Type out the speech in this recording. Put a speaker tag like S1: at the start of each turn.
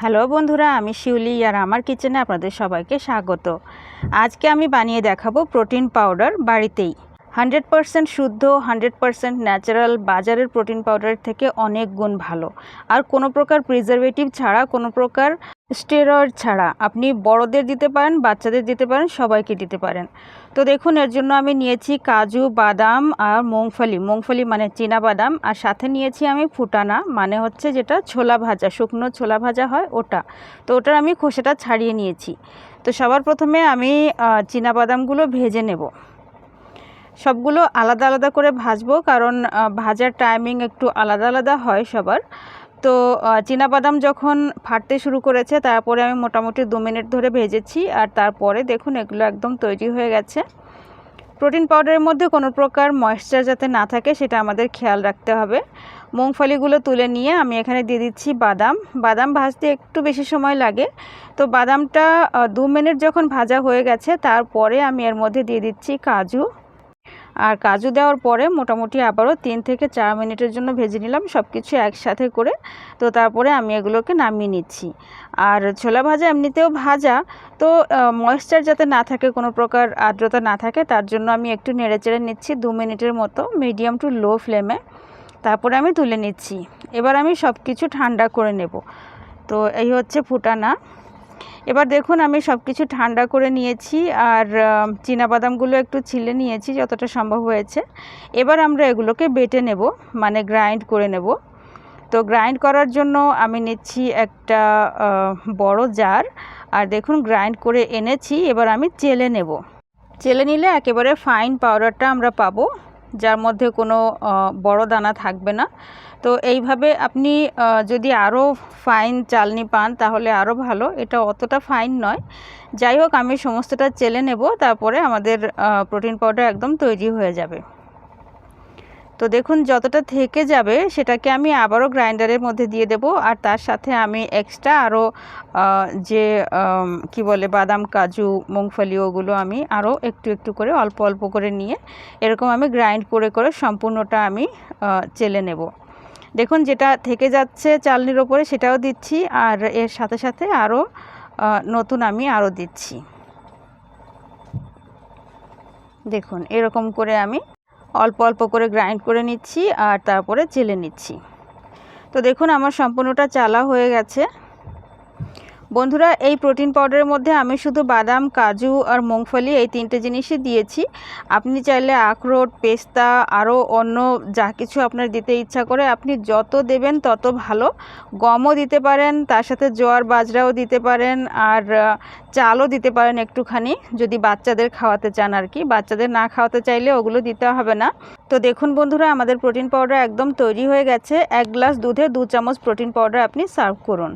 S1: Hello বন্ধুরা, আমি শিউলি আর আমার কিচেনে আপনাদের সবাইকে স্বাগত। আজকে আমি বানিয়ে দেখাবো প্রোটিন পাউডার বাড়িতেই। হান্ড্রেড পারসেন্ট শুদ্ধ, হান্ড্রেড পারসেন্ট ন্যাচারাল, বাজারের প্রোটিন পাউডারের থেকে অনেক গুণ ভালো। আর কোনো প্রকার প্রিজারভেটিভ ছাড়া, কোনো প্রকার স্টেরয়েড ছাড়া। আপনি বড়দের দিতে পারেন, বাচ্চাদের দিতে পারেন, সবাইকে দিতে পারেন। তো দেখুন, এর জন্য আমি নিয়েছি কাজু, বাদাম আর মুংফলি। মুংফলি মানে চীনা বাদাম। আর সাথে নিয়েছি আমি ফুটানা মানে হচ্ছে যেটা ছোলা ভাজা, শুকনো ছোলা ভাজা হয় ওটা। তো ওটার আমি খোসাটা ছাড়িয়ে নিয়েছি। তো সবার প্রথমে আমি চীনা বাদামগুলো ভেজে নেব। সবগুলো আলাদা আলাদা করে ভাজবো, কারণ ভাজার টাইমিং একটু আলাদা আলাদা হয় সবার। তো বাদাম যখন ফাটতে শুরু করেছে, তারপরে আমি মোটামুটি দু মিনিট ধরে ভেজেছি। আর তারপরে দেখুন, এগুলো একদম তৈরি হয়ে গেছে। প্রোটিন পাউডারের মধ্যে কোনো প্রকার ময়েশ্চার যাতে না থাকে, সেটা আমাদের খেয়াল রাখতে হবে। মুংফলিগুলো তুলে নিয়ে আমি এখানে দিয়ে দিচ্ছি বাদাম। বাদাম ভাজতে একটু বেশি সময় লাগে। তো, বাদামটা দু মিনিট যখন ভাজা হয়ে গেছে, তারপরে আমি এর মধ্যে দিয়ে দিচ্ছি কাজু। আর কাজু দেওয়ার পরে মোটামুটি আবারও তিন থেকে চার মিনিটের জন্য ভেজে নিলাম সব কিছু একসাথে করে। তো তারপরে আমি এগুলোকে নামিয়ে নিচ্ছি। আর ছোলা ভাজা এমনিতেও ভাজা, তো ময়েশ্চার যাতে না থাকে, কোনো প্রকার আর্দ্রতা না থাকে, তার জন্য আমি একটু নেড়ে চেড়ে নিচ্ছি দু মিনিটের মতো মিডিয়াম টু লো ফ্লেমে তারপরে আমি তুলে নিচ্ছি। এবার আমি সব কিছু ঠান্ডা করে নেব। তো এই হচ্ছে ফুটানা। এবার দেখুন, আমি সব কিছু ঠান্ডা করে নিয়েছি আর বাদামগুলো একটু ছিলে নিয়েছি যতটা সম্ভব হয়েছে। এবার আমরা এগুলোকে বেটে নেব মানে গ্রাইন্ড করে নেব। তো গ্রাইন্ড করার জন্য আমি নিচ্ছি একটা বড় জার। আর দেখুন, গ্রাইন্ড করে এনেছি, এবার আমি চেলে নেব। চেলে নিলে একেবারে ফাইন পাউডারটা আমরা পাবো। যার মধ্যে কোনো বড় দানা থাকবে না। তো এইভাবে আপনি যদি আরও ফাইন চালনি পান তাহলে আরও ভালো। এটা অতটা ফাইন নয়। যাই হোক, আমি সমস্তটা চেলে নেব, তারপরে আমাদের প্রোটিন পাউডার একদম তৈরি হয়ে যাবে। তো দেখুন, যতটা থেকে যাবে সেটাকে আমি আবারও গ্রাইন্ডারের মধ্যে দিয়ে দেব আর তার সাথে আমি এক্সট্রা আরও যে কি বলে, বাদাম, কাজু, মুংফলি, ওগুলো আমি আরও একটু একটু করে অল্প অল্প করে নিয়ে এরকম আমি গ্রাইন্ড করে করে সম্পূর্ণটা আমি চেলে নেব। দেখুন, যেটা থেকে যাচ্ছে চালনির ওপরে সেটাও দিচ্ছি আর এর সাথে সাথে আরও নতুন আমি আরও দিচ্ছি। দেখুন, এরকম করে আমি অল্প অল্প করে গ্রাইন্ড করে নিচ্ছি আর তারপরে চেলে নিচ্ছি। তো দেখুন, আমার সম্পূর্ণটা চালা হয়ে গেছে। বন্ধুরা, এই প্রোটিন পাউডারের মধ্যে আমি শুধু বাদাম, কাজু আর মুংফলি এই তিনটে জিনিসই দিয়েছি। আপনি চাইলে আখরোট, পেস্তা আরও অন্য যা কিছু আপনার দিতে ইচ্ছা করে আপনি যত দেবেন তত ভালো। গমও দিতে পারেন, তার সাথে জোয়ার বাজরাও দিতে পারেন আর চালও দিতে পারেন একটুখানি, যদি বাচ্চাদের খাওয়াতে চান আর কি। বাচ্চাদের না খাওয়াতে চাইলে ওগুলো দিতে হবে না। তো দেখুন বন্ধুরা, আমাদের প্রোটিন পাউডার একদম তৈরি হয়ে গেছে। এক গ্লাস দুধে দু চামচ প্রোটিন পাউডার আপনি সার্ভ করুন।